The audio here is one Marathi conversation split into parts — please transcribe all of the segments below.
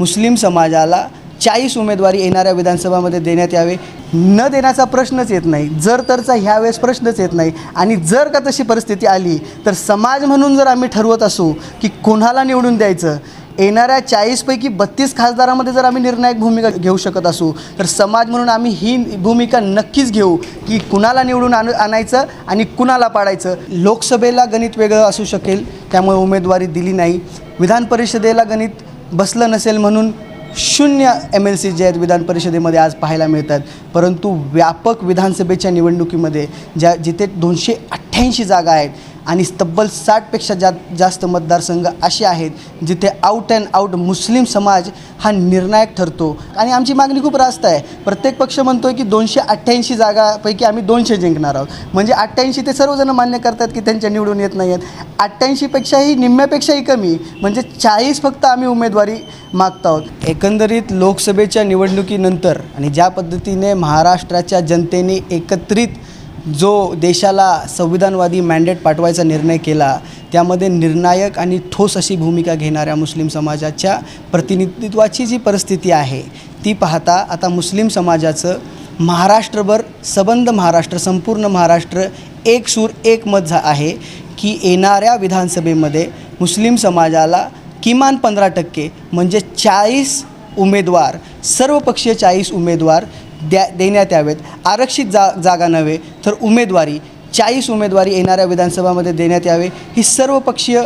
मुस्लिम समाजाला चाळीस उमेदवारी येणाऱ्या विधानसभामध्ये देण्यात यावे. न देण्याचा प्रश्नच येत नाही. जर तरचा ह्यावेळेस प्रश्नच येत नाही. आणि जर का तशी परिस्थिती आली तर समाज म्हणून जर आम्ही ठरवत असू की कोणाला निवडून द्यायचं येणाऱ्या चाळीसपैकी बत्तीस खासदारामध्ये जर आम्ही निर्णायक भूमिका घेऊ शकत असू तर समाज म्हणून आम्ही ही भूमिका नक्कीच घेऊ की कुणाला निवडून आण आणायचं आणि कुणाला पाडायचं. लोकसभेला गणित वेगळं असू शकेल त्यामुळे उमेदवारी दिली नाही. विधान परिषदेला गणित बसलं नसेल म्हणून शून्य एम एल सी जे आहेत विधान परिषदेमध्ये आज पाहायला मिळतात. परंतु व्यापक विधानसभेच्या निवडणुकीमध्ये ज्या जिथे दोनशे अठ्ठ्याऐंशी जागा आहेत आणि तब्बल साठपेक्षा जा जास्त मतदारसंघ असे आहेत जिथे आउट अँड आउट मुस्लिम समाज हा निर्णायक ठरतो. आणि आमची मागणी खूप रास्त आहे. प्रत्येक पक्ष म्हणतो आहे की दोनशे अठ्ठ्याऐंशी जागापैकी आम्ही दोनशे जिंकणार आहोत. म्हणजे अठ्ठ्याऐंशी ते सर्वजण मान्य करतात की त्यांच्या निवडून येत नाही आहेत अठ्ठ्याऐंशीपेक्षाही निम्म्यापेक्षाही कमी. म्हणजे चाळीस फक्त आम्ही उमेदवारी मागत आहोत. एकंदरीत लोकसभेच्या निवडणुकीनंतर आणि ज्या पद्धतीने महाराष्ट्राच्या जनतेने एकत्रित जो देशाला संविधानवादी मॅन्डेट पाठवायचा निर्णय केला त्यामध्ये निर्णायक आणि ठोस अशी भूमिका घेणाऱ्या मुस्लिम समाजाच्या प्रतिनिधित्वाची जी परिस्थिती आहे ती पाहता आता मुस्लिम समाजाचं महाराष्ट्रभर सबंध महाराष्ट्र संपूर्ण महाराष्ट्र एक सूर एक मत झा आहे की येणाऱ्या विधानसभेमध्ये मुस्लिम समाजाला किमान पंधरा टक्के म्हणजे चाळीस उमेदवार सर्वपक्षीय चाळीस उमेदवार द्या देण्यात यावेत. आरक्षित जा जागा नव्हे तर उमेदवारी चाळीस उमेदवारी येणाऱ्या विधानसभामध्ये देण्यात यावे. ही सर्वपक्षीय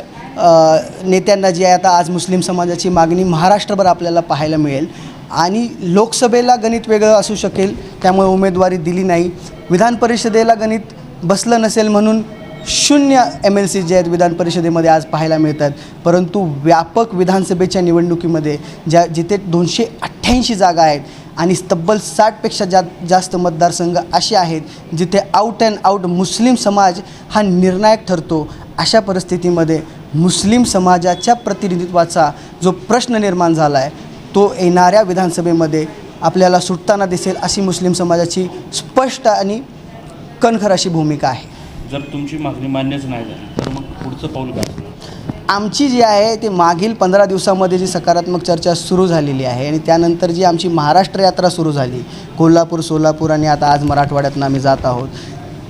नेत्यांना जी आहे आता आज मुस्लिम समाजाची मागणी महाराष्ट्रभर आपल्याला पाहायला मिळेल. आणि लोकसभेला गणित वेगळं असू शकेल त्यामुळे उमेदवारी दिली नाही. विधान परिषदेला गणित बसलं नसेल म्हणून शून्य एम एल सी जे आहेत विधान परिषदेमध्ये आज पाहायला मिळतात. परंतु व्यापक विधानसभेच्या निवडणुकीमध्ये ज्या जिथे दोनशे अठ्ठ्याऐंशी जागा आहेत आणि तब्बल साठपेक्षा जा जास्त मतदारसंघ असे आहेत जिथे आउट अँड आउट मुस्लिम समाज हा निर्णायक ठरतो. अशा परिस्थितीमध्ये मुस्लिम समाजाच्या प्रतिनिधित्वाचा जो प्रश्न निर्माण झाला आहे तो येणाऱ्या विधानसभेमध्ये आपल्याला सुटताना दिसेल अशी मुस्लिम समाजाची स्पष्ट आणि कणखर अशी भूमिका आहे. जर तुमची मागणी मान्यच नाही झाली तर मग पुढचं पाऊल काय आमची जी आहे ती मागील पंधरा दिवसामध्ये जी सकारात्मक चर्चा सुरू झालेली आहे आणि त्यानंतर जी आमची महाराष्ट्र यात्रा सुरू झाली कोल्हापूर सोलापूर आणि आता आज मराठवाड्यातनं आम्ही जात आहोत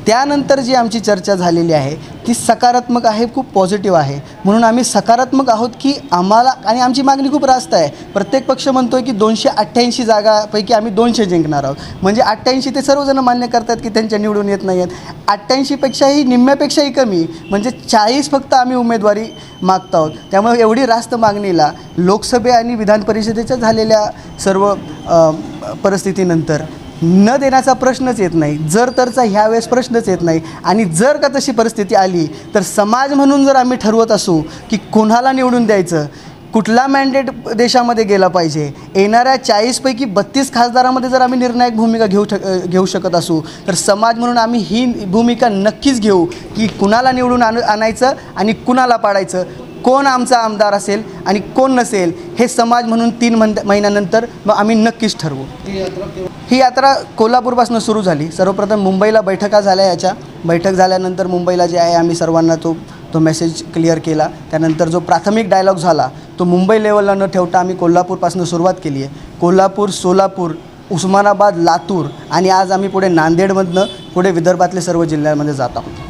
त्यानंतर जी आमची चर्चा झालेली आहे ती सकारात्मक आहे खूप पॉझिटिव्ह आहे. म्हणून आम्ही सकारात्मक आहोत की आम्हाला आणि आमची मागणी खूप रास्त आहे. प्रत्येक पक्ष म्हणतो आहे की दोनशे अठ्ठ्याऐंशी जागापैकी आम्ही दोनशे जिंकणार आहोत. म्हणजे अठ्ठ्याऐंशी ते सर्वजण मान्य करतात की त्यांच्या निवडून येत नाही आहेत अठ्ठ्याऐंशीपेक्षाही निम्म्यापेक्षाही कमी म्हणजे चाळीस फक्त आम्ही उमेदवारी मागत आहोत. त्यामुळे एवढी रास्त मागणीला लोकसभे आणि विधान परिषदेच्या झालेल्या सर्व परिस्थितीनंतर न देण्याचा प्रश्नच येत नाही. जर तरचा ह्यावेळेस प्रश्नच येत नाही. आणि जर का तशी परिस्थिती आली तर समाज म्हणून जर आम्ही ठरवत असू की कोणाला निवडून द्यायचं कुठला मॅन्डेट देशामध्ये गेला पाहिजे येणाऱ्या चाळीसपैकी बत्तीस खासदारामध्ये जर आम्ही निर्णायक भूमिका घेऊ ठक घेऊ शकत असू तर समाज म्हणून आम्ही ही भूमिका नक्कीच घेऊ की कुणाला निवडून आण आणायचं आणि कुणाला पाडायचं. कोण आमचा आमदार असेल आणि कोण नसेल हे समाज म्हणून तीन मन महिन्यानंतर मग आम्ही नक्कीच ठरवू. ही यात्रा कोल्हापूरपासून सुरू झाली. सर्वप्रथम मुंबईला बैठका झाल्या याच्या. बैठक झाल्यानंतर मुंबईला जे आहे आम्ही सर्वांना तो तो मेसेज क्लिअर केला. त्यानंतर जो प्राथमिक डायलॉग झाला तो मुंबई लेवलला न ठेवता आम्ही कोल्हापूरपासून सुरुवात केली आहे. कोल्हापूर सोलापूर उस्मानाबाद लातूर आणि आज आम्ही पुढे नांदेडमधनं पुढे विदर्भातले सर्व जिल्ह्यांमध्ये जात आहोत.